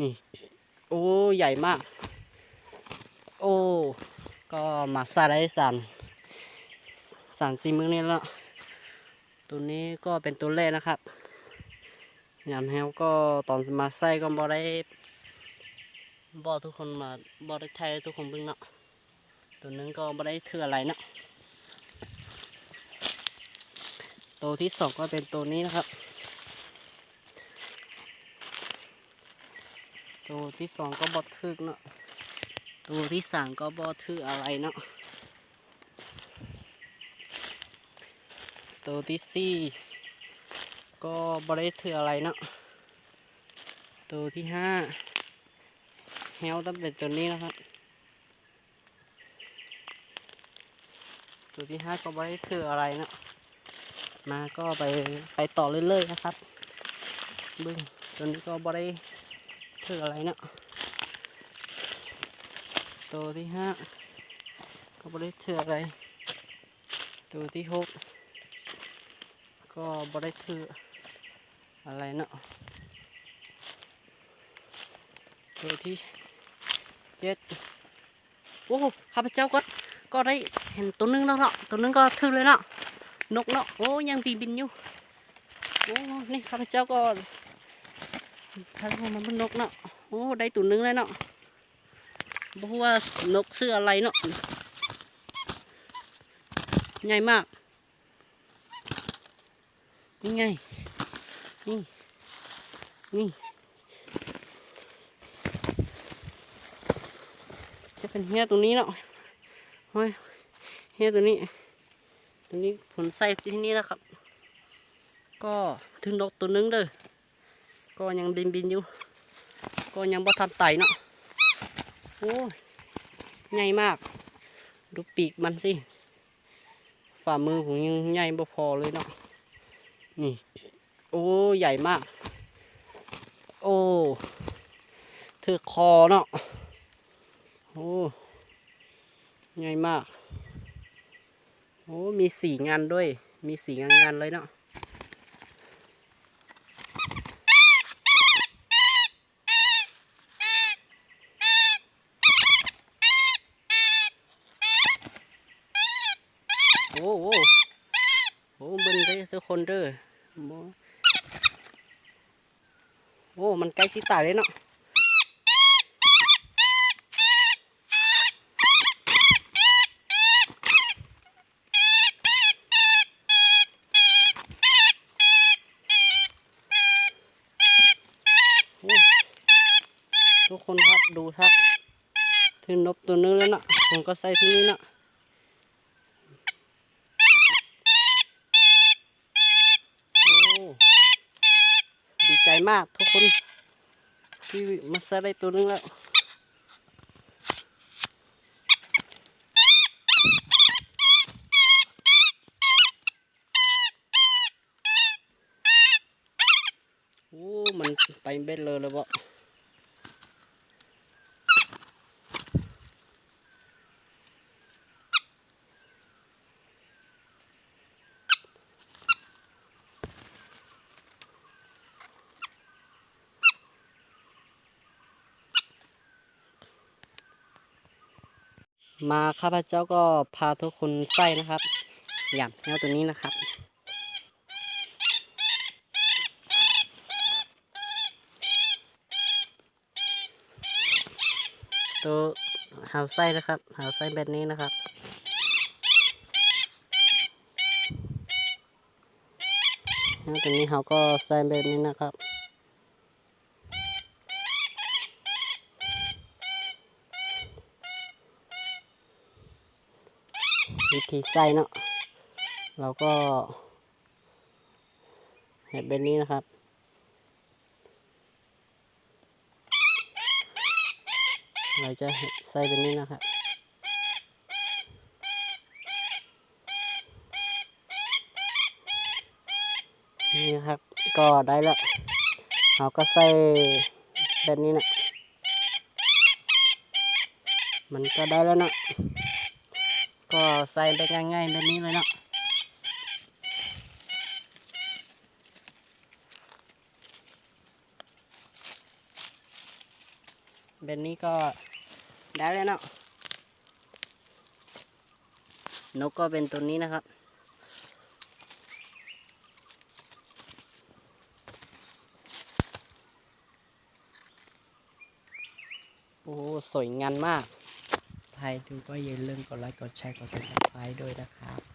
นี่ โอ้ใหญ่มาก โอ้ ก็มาซาไดสันสันสีมึงนี่แล้วตัวนี้ก็เป็นตัวแรกนะครับยามแฮวก็ตอนมาใส่ก็บ่ได้บ่ทุกคนมาบ่ได้ไทยทุกคนเบิ่งเนาะตัวนึงก็บ่ได้เถื่ออะไรเนาะตัวที่สองก็เป็นตัวนี้นะครับ ตัวที่สองก็บอดทึกเนาะตัวที่สามก็บอดทึกอะไรเนาะตัวที่สี่ก็บอได้ถืออะไรเนาะตัวที่ห้าแฮวต้องเป็นตัวนี้นะครับตัวที่ห้าก็บอได้ถืออะไรเนาะมาก็ไปไปต่อเรื่อยๆนะครับบึ้งตัวนี้ก็บอืออะไรเนาะตัวที่ห้าก็บอได้ถืออะไร ตัวที่หกก็บอได้ถืออะไรเนาะตัวที่เจ็ดโอ้ข้าพเจ้าก็ก็ได้เห็นตัวหนึงแล้วเนาะตัวหนึงก็ถือเลยเนาะนกเนาะโอ้ยังบินบินอยู่โอ้นี่ข้าพเจ้าก็ ถ้ามันเป็นนกเนาะโอ้ได้ตัวหนึงเลยเนาะบอกว่านกซื้ออะไรเนาะใหญ่มากนี่ไงนี่นี่จะเป็นเฮียตัวนี้เนาะเฮ้ยเฮียตัวนี้ตัวนี้ผลใส่ที่นี่นะครับ ก็ถึงนกตัวนึงเด้อ ก็ยังบินบินอยู่ ก็ยังบ่ทันไต่เนาะโอ้ยใหญ่มาก ดูปีกมันสิฝ่ามือผมยังใหญ่บ่พอเลยเนาะนี่ โอ้ใหญ่มาก โอ้เธอคอเนาะโอ้ใหญ่มากโอ้มีสีงานด้วย มีสีงานงานเลยเนาะ อ้โหโอ้บิ้งเด้ทุกคนเด้อโอ้โอ้ มันใกล้สิตายเลยเนาะทุกคนครับดูครับถึงนกตัวนึงแล้วเนาะผมก็ใส่ที่นี่นะ โอ้ ดีใจมากทุกคนที่มาใส่ได้ตัวนึงแล้วโอ้ มันไปเบ็ดเลยเลยบ่ มาข้าพเจ้าก็พาทุกคนใส่นะครับอย่างแนวตัวนี้นะครับ ตัวหาไส้นะครับ หาไส้แบบนี้นะครับแล้วตัวนี้เขาก็ใส่แบบนี้นะครับ วิธีใส่เนาะเราก็เห็นแบบนี้นะครับ เราจะใส่แบบนี้นะครับนี่ครับก็ได้แล้วเราก็ใส่แบบนี้นะมันก็ได้แล้วเนาะ ก็ใส่ไปง่ายๆแบบนี้เลยเนาะเบนนี้ก็ได้แล้วเนาะนกก็เป็นตัวนี้นะครับ โอ้สวยงามมาก ใครดูก็อย่าลืมกดไลค์ กดแชร์ กด subscribe ด้วยนะครับ